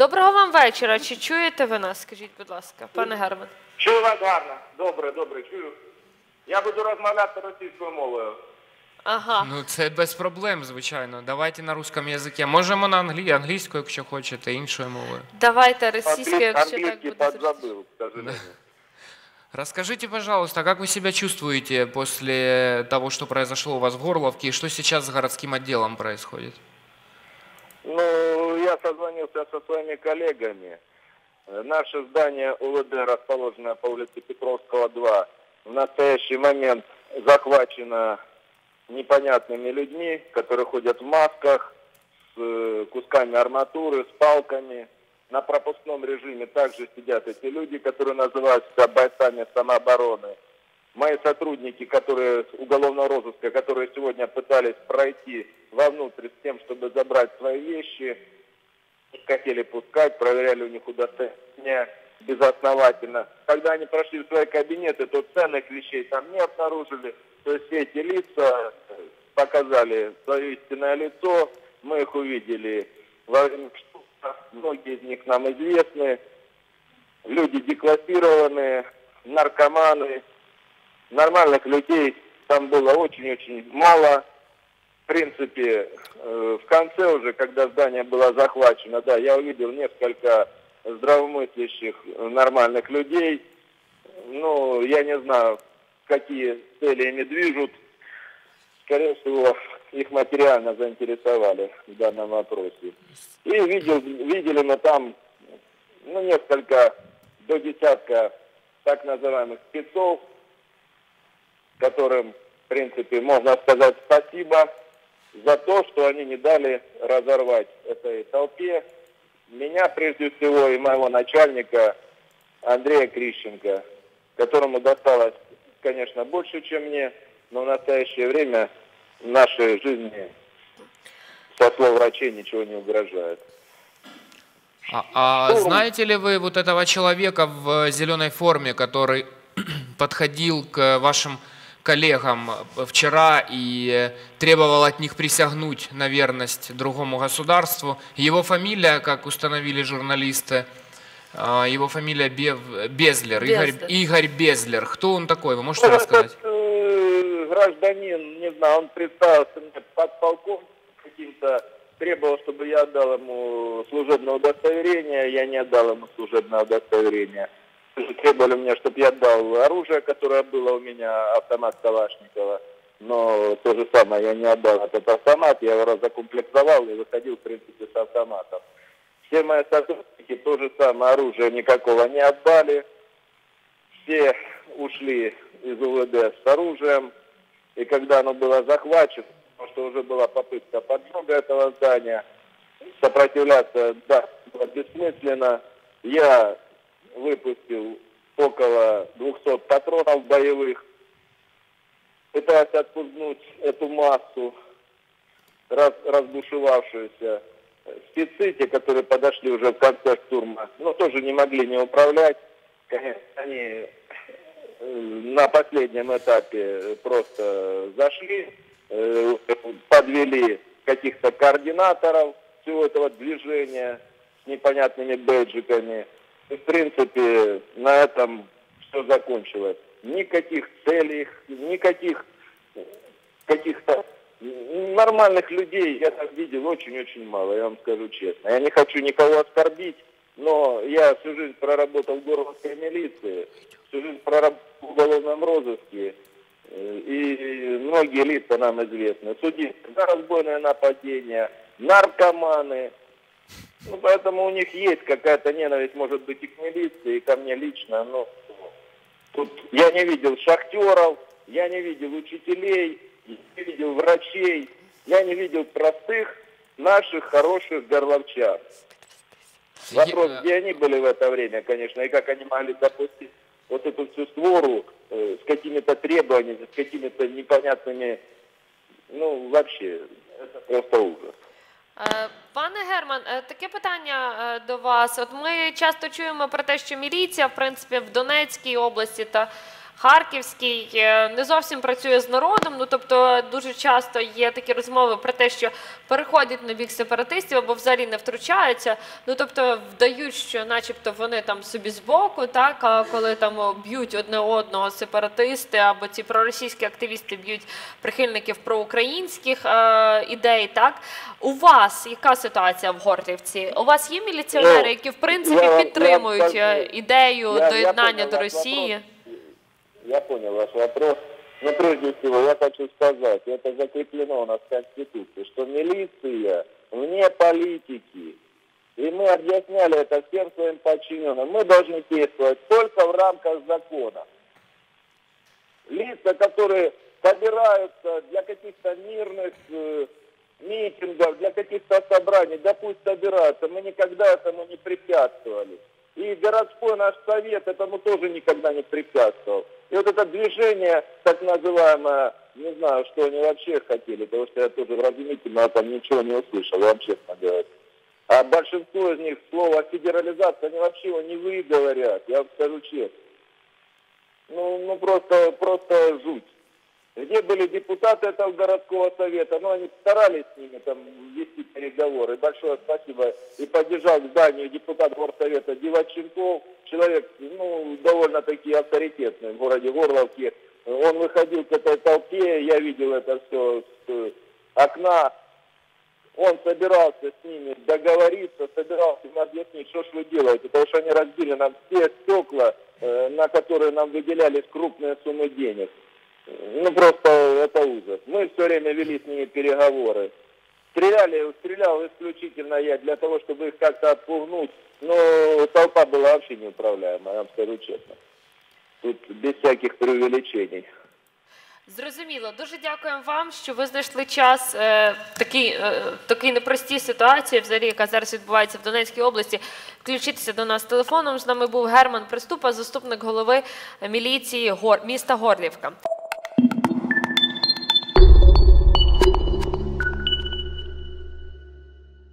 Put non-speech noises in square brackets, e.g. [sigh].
Доброго вам вечора. Чи чуєте ви нас? Скажіть, будь ласка, пане Герман. Чую вас гарно. Добре, добре, чую. Я буду розмовляти російською мовою. Ага. Ну, це без проблем, звичайно. Давайте на русском язикі. Можемо на англі... англійською, якщо хочете, іншою мовою. Давайте російською, якщо так буде. подзабыл, к сожалению. Расскажите, пожалуйста, как вы себя чувствуете после того, что произошло у вас в Горловке, и что сейчас с городским отделом происходит? Я созвонился со своими коллегами. Э, Наше здание УВД, расположенное по улице Петровского, 2, в настоящий момент захвачено непонятными людьми, которые ходят в масках, с э, кусками арматуры, с палками. На пропускном режиме также сидят эти люди, которые называют себя бойцами самообороны. Мои сотрудники, которые с уголовного розыска, которые сегодня пытались пройти вовнутрь с тем, чтобы забрать свои вещи, не хотели пускать, проверяли у них удостоверение безосновательно. Когда они прошли в свои кабинеты, то ценных вещей там не обнаружили. То есть все эти лица показали свое истинное лицо, мы их увидели во время штурма. многие из них нам известны. Люди деклассированные, наркоманы, нормальных людей там было очень-очень мало. Принципе, э, в конце уже, когда здание было захвачено, да, я увидел несколько здравомыслящих, э, нормальных людей. Ну, я не знаю, какие цели ими движут. Скорее всего, их материально заинтересовали в данном вопросе. И видел, видели мы там ну, несколько, до десятка так называемых спецов, которым, в принципе, можно сказать спасибо за то, что они не дали разорвать этой толпе. Меня, прежде всего, и моего начальника Андрея Крищенко, которому досталось, конечно, больше, чем мне, но в настоящее время нашей жизни, со слов врачей, ничего не угрожает. А, а знаете ли вы вот этого человека в зеленой форме, который [clears throat] подходил к вашим коллегам вчера и требовал от них присягнуть на верность другому государству? Его фамилия, как установили журналисты, а, его фамилия Бев- Безлер, Игорь, Безлер. Игорь Безлер. Кто он такой? Вы можете Ну, рассказать? этот, [laughs] э, гражданин, не знаю, он представился мне подполковником каким-то, требовал, чтобы я отдал ему служебное удостоверение, я не отдал ему служебное удостоверение. Требовали мне, чтобы я отдал оружие, которое было у меня, автомат Калашникова. Но то же самое, я не отдал этот автомат, я его разокомплектовал и выходил, в принципе, с автоматом. Все мои сотрудники то же самое оружие никакого не отдали. Все ушли из УВД с оружием. И когда оно было захвачено, потому что уже была попытка поджога этого здания, сопротивляться, да, было бессмысленно. Я выпустил около 200 патронов боевых, пытаясь отпугнуть эту массу, раз, разбушевавшуюся. Спецы, те, которые подошли уже в конце штурма, ну, тоже не могли не управлять. Конечно, они э, на последнем этапе просто зашли, э, подвели каких-то координаторов всего этого движения с непонятными бейджиками. В принципе, на этом все закончилось. Никаких целей, никаких каких-то нормальных людей я там видел очень-очень мало, я вам скажу честно. Я не хочу никого оскорбить, но я всю жизнь проработал в горловской милиции, всю жизнь проработал в уголовном розыске, э, и многие лица нам известны. Судимые за разбойное нападение, наркоманы. Ну, поэтому у них есть какая-то ненависть, может быть, и к милиции, и ко мне лично, но тут я не видел шахтеров, я не видел учителей, я не видел врачей, я не видел простых наших хороших горловчан. Вопрос, где они были в это время, конечно, и как они могли допустить вот эту всю свору э, с какими-то требованиями, с какими-то непонятными, ну, вообще, это просто ужас. Е, Пане Герман, е, таке питання е, до вас. От ми часто чуємо про те, що міліція, в принципі, в Донецькій області та Харківський е, не зовсім працює з народом. Ну тобто дуже часто є такі розмови про те, що переходять на бік сепаратистів або взагалі не втручаються. Ну тобто вдають, що, начебто, вони там собі збоку, так а коли там б'ють одне одного сепаратисти або ці проросійські активісти б'ють прихильників проукраїнських е, ідей. Так у вас яка ситуація в Горлівці? У вас є міліціонери, Ну, які в принципі підтримують е, ідею доєднання до Росії? Я понял ваш вопрос. Но прежде всего я хочу сказать, это закреплено у нас в Конституции, что милиция вне политики. И мы объясняли это всем своим подчиненным. Мы должны действовать только в рамках закона. Лица, которые собираются для каких-то мирных э, митингов, для каких-то собраний, да пусть собираются, мы никогда этому не препятствовали. И городской наш совет этому тоже никогда не препятствовал. И вот это движение, так называемое, не знаю, что они вообще хотели, потому что я тоже вразумительно там ничего не услышал, я вам. А большинство из них слово федерализация, они вообще его не выговорят, я вам скажу честно. Ну, ну просто, просто жуть. Где были депутаты этого городского совета? Ну, они старались с ними там вести переговоры. Большое спасибо. И поддержал к зданию депутат горсовета Диваченков. Человек, ну, довольно-таки авторитетный в городе Горловке. Он выходил к этой толпе, я видел это все с э, окна. Он собирался с ними договориться, собирался им объяснить, что ж вы делаете, потому что они разбили нам все стекла, э, на которые нам выделялись крупные суммы денег. Ну, просто это ужас. Мы все время вели с ними переговоры. Стреляли, стрелял исключительно я для того, чтобы их как-то отпугнуть. Но толпа была вообще неуправляемая, я вам скажу честно. Тут без всяких преувеличений. Зрозуміло. Дуже дякуємо вам, що ви знайшли час е, такий, е, такій непростій ситуації, взагалі, яка зараз відбувається в Донецькій області. Включитися до нас телефоном. З нами був Герман Приступа, заступник голови міліції Гор... міста Горлівка.